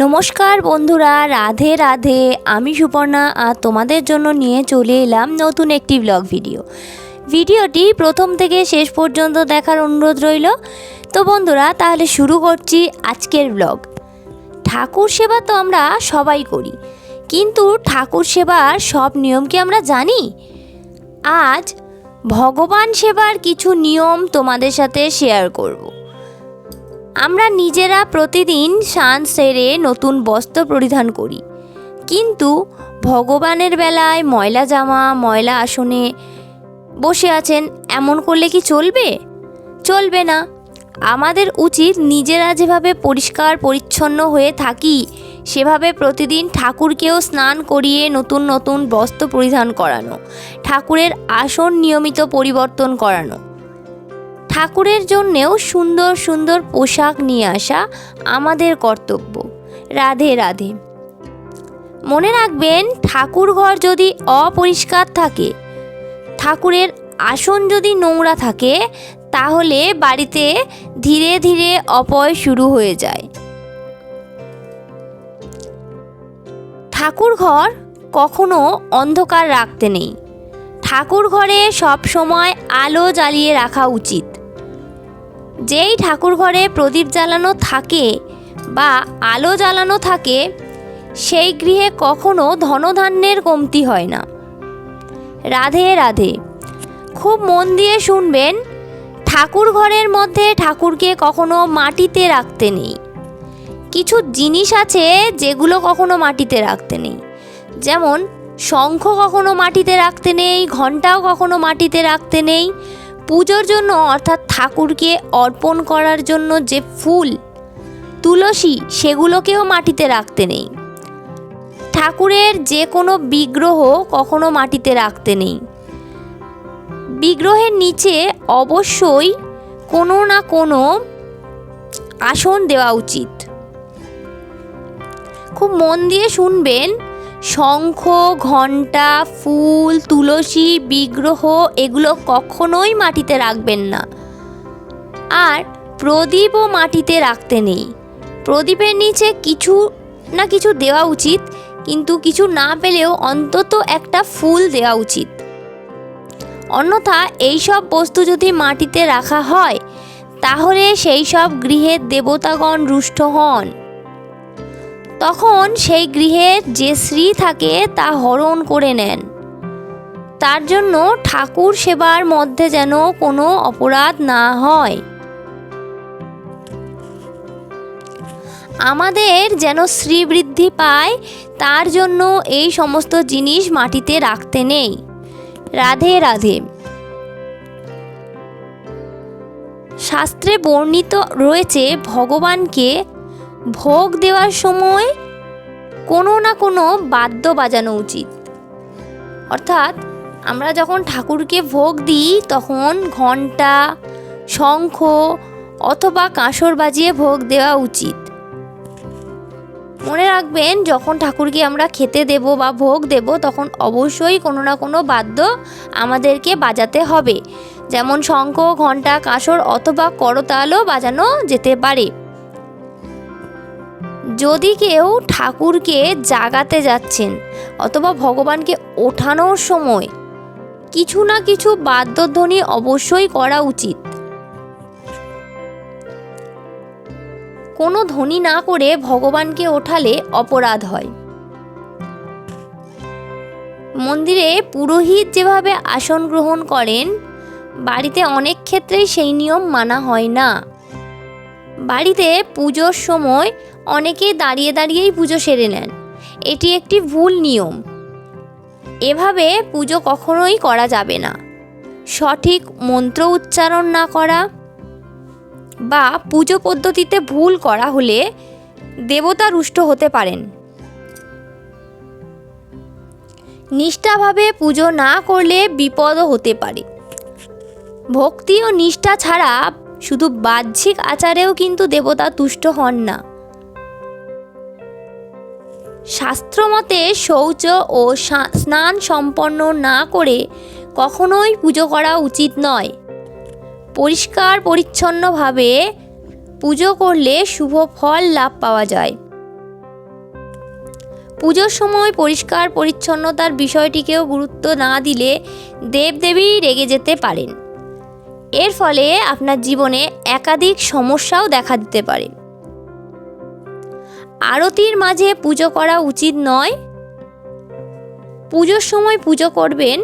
নমস্কার বন্ধুরা, রাধে রাধে। আমি সুপর্ণা আর তোমাদের জন্য নিয়ে চলে এলাম নতুন একটি ব্লগ ভিডিও ভিডিওটি প্রথম থেকে শেষ পর্যন্ত দেখার অনুরোধ রইল। তো বন্ধুরা, তাহলে শুরু করছি আজকের ব্লগ ঠাকুর সেবা তো আমরা সবাই করি, কিন্তু ঠাকুর সেবার সব নিয়ম কি আমরা জানি? আজ ভগবান সেবার কিছু নিয়ম তোমাদের সাথে শেয়ার করব। আমরা নিজেরা প্রতিদিন স্নান সেরে নতুন বস্ত্র পরিধান করি। কিন্তু ভগবানের বেলায় ময়লা জামা, ময়লা আসনে বসে আছেন, এমন করলে কি চলবে? চলবে না। আমাদের উচিত নিজেরা যেভাবে পরিষ্কার, পরিচ্ছন্ন হয়ে থাকি, সেভাবে প্রতিদিন ঠাকুরকেও স্নান করিয়ে নতুন নতুন বস্ত্র পরিধান করানো, ঠাকুরের আসন নিয়মিত পরিবর্তন করানো। ঠাকুরের জন্যেও সুন্দর সুন্দর পোশাক নিয়ে আসা আমাদের কর্তব্য। রাধে রাধে। মনে রাখবেন ঠাকুর ঘর যদি অপরিষ্কার থাকে, ঠাকুরের আসন যদি নোংরা থাকে, তাহলে বাড়িতে ধীরে ধীরে অপয় শুরু হয়ে যায়। ঠাকুর ঘর কখনো অন্ধকার রাখতে নেই। ঠাকুর ঘরে সবসময় আলো জ্বালিয়ে রাখা উচিত। যেই ঠাকুর ঘরে প্রদীপ জ্বালানো থাকে বা আলো জ্বালানো থাকে, সেই গৃহে কখনো ধনধান্যের কমতি হয় না। রাধে রাধে। খুব মন দিয়ে শুনবেন ঠাকুর ঘরের মধ্যে ঠাকুরকে কখনো মাটিতে রাখতে নেই। কিছু জিনিস আছে যেগুলো কখনো মাটিতে রাখতে নেই। যেমন, শঙ্খ কখনো মাটিতে রাখতে নেই ঘন্টাও কখনো মাটিতে রাখতে নেই পুজোর জন্য অর্থাৎ ঠাকুরকে অর্পণ করার জন্য যে ফুল, তুলসী, সেগুলোকেও মাটিতে রাখতে নেই। ঠাকুরের যে কোনো বিগ্রহ কখনো মাটিতে রাখতে নেই। বিগ্রহের নিচে অবশ্যই কোনো না কোনো আসন দেওয়া উচিত। খুব মন দিয়ে শুনবেন শঙ্খ, ঘণ্টা, ফুল, তুলসী, বিগ্রহ এগুলো কখনোই মাটিতে রাখবেন না। আর প্রদীপও মাটিতে রাখতে নেই। প্রদীপের নিচে কিছু না কিছু দেওয়া উচিত, কিন্তু কিছু না পেলেও অন্তত একটা ফুল দেওয়া উচিত। অন্যথা এইসব বস্তু যদি মাটিতে রাখা হয়, তাহলে সেই সব গৃহের দেবতাগণ রুষ্ট হন। তখন সেই গৃহের যে শ্রী থাকে তা হরণ করে নেন। তার জন্য ঠাকুর সেবার মধ্যে যেন কোনো অপরাধ না হয়। আমাদের যেন শ্রীবৃদ্ধি পায়, তার জন্য এই সমস্ত জিনিস মাটিতে রাখতে নেই। রাধে রাধে। শাস্ত্রে বর্ণিত রয়েছে, ভগবানকে ভোগ দেওয়ার সময় কোনো না কোনো বাদ্য বাজানো উচিত। অর্থাৎ আমরা যখন ঠাকুরকে ভোগ দিই, তখন ঘণ্টা, শঙ্খ অথবা কাঁসর বাজিয়ে ভোগ দেওয়া উচিত। মনে রাখবেন, যখন ঠাকুরকে আমরা খেতে দেব বা ভোগ দেব, তখন অবশ্যই কোনো না কোনো বাদ্য আমাদেরকে বাজাতে হবে। যেমন শঙ্খ, ঘণ্টা, কাঁসর অথবা করতালও বাজানো যেতে পারে। যদি কেউ ঠাকুরকে জাগাতে যাচ্ছেন অথবা ভগবানকে ওঠানোর সময় কিছু না কিছু বাদ্যধ্বনি অবশ্যই করা উচিত। কোনো ধ্বনি না করে ভগবানকে ওঠালে অপরাধ হয়। মন্দিরে পুরোহিত যেভাবে আসন গ্রহণ করেন, বাড়িতে অনেক ক্ষেত্রেই সেই নিয়ম মানা হয় না। বাড়িতে পুজোর সময় অনেকেই দাঁড়িয়ে দাঁড়িয়েই পুজো সেরে নেন। এটি একটি ভুল নিয়ম। এভাবে পুজো কখনোই করা যাবে না। সঠিক মন্ত্র উচ্চারণ না করা বা পুজো পদ্ধতিতে ভুল করা হলে দেবতা রুষ্ট হতে পারেন। নিষ্ঠাভাবে পুজো না করলে বিপদও হতে পারে। ভক্তি ও নিষ্ঠা ছাড়া শুধু বাহ্যিক আচারেও কিন্তু দেবতা তুষ্ট হন না। শাস্ত্রমতে শৌচ ও স্নান সম্পন্ন না করে কখনোই পুজো করা উচিত নয়। পরিষ্কার পরিচ্ছন্নভাবে পুজো করলে শুভ ফল লাভ পাওয়া যায়। পুজোর সময় পরিষ্কার পরিচ্ছন্নতার বিষয়টিকেও গুরুত্ব না দিলে দেবদেবী রেগে যেতে পারেন। এর ফলে আপনার জীবনে একাধিক সমস্যাও দেখা দিতে পারে। আরতির মাঝে পুজো করা উচিত নয়। পুজোর সময় পুজো করবেন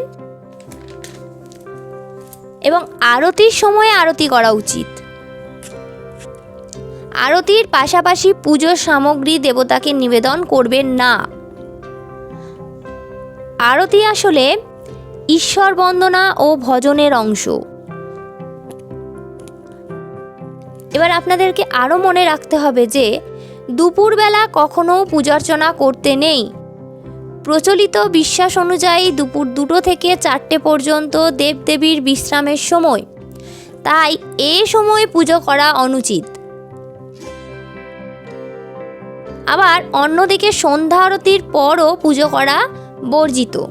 এবং আরতির সময় আরতি করা উচিত। আরতির পাশাপাশি পুজোর সামগ্রী দেবতাকে নিবেদন করবেন না। আরতি আসলে ঈশ্বর বন্দনা ও ভজনের অংশ। এবার আপনাদেরকে আরও মনে রাখতে হবে যে, দুপুরবেলা কখনো পূজার্চনা করতে নেই। প্রচলিত বিশ্বাস অনুযায়ী দুপুর দুটো থেকে চারটে পর্যন্ত দেবদেবীর বিশ্রামের সময়। তাই এ সময় পুজো করা অনুচিত। আবার অন্যদিকে সন্ধ্যা আরতির পরও পুজো করা বর্জিত।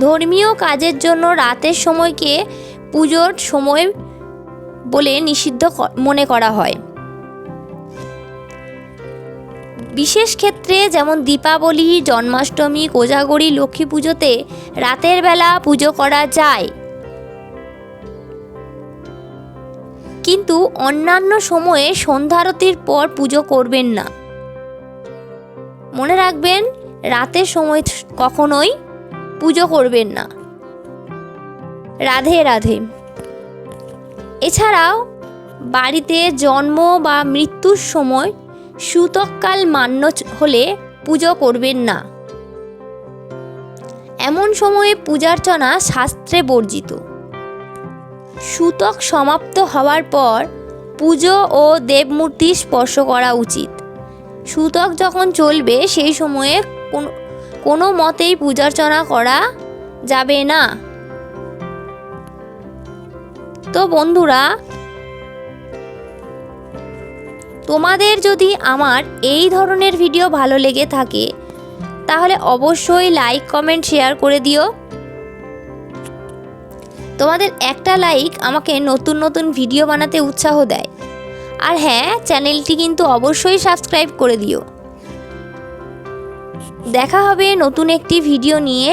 ধর্মীয় কাজের জন্য রাতের সময়কে পুজোর সময় বলে নিষিদ্ধ মনে করা হয়। বিশেষ ক্ষেত্রে যেমন দীপাবলি, জন্মাষ্টমী, কোজাগরি, লক্ষ্মী পুজোতে রাতের বেলা পুজো করা যায়। কিন্তু অন্যান্য সময়ে সন্ধ্যারতির পর পুজো করবেন না। মনে রাখবেন, রাতের সময় কখনোই পুজো করবেন না। রাধে রাধে। এছাড়াও বাড়িতে জন্ম বা মৃত্যুর সময় সূতককাল মান্য হলে পুজো করবেন না। এমন সময়ে পূজার্চনা শাস্ত্রে বর্জিত। সূতক সমাপ্ত হওয়ার পর পুজো ও দেবমূর্তি স্পর্শ করা উচিত। সূতক যখন চলবে সেই সময়ে কোনো মতেই পূজার্চনা করা যাবে না। তো বন্ধুরা, তোমাদের যদি আমার এই ধরনের ভিডিও ভালো লেগে থাকে, তাহলে অবশ্যই লাইক কমেন্ট শেয়ার করে দিও। তোমাদের একটা লাইক আমাকে নতুন নতুন ভিডিও বানাতে উৎসাহ দেয়। আর হ্যাঁ চ্যানেলটি কিন্তু অবশ্যই সাবস্ক্রাইব করে দিও। দেখা হবে নতুন একটি ভিডিও নিয়ে।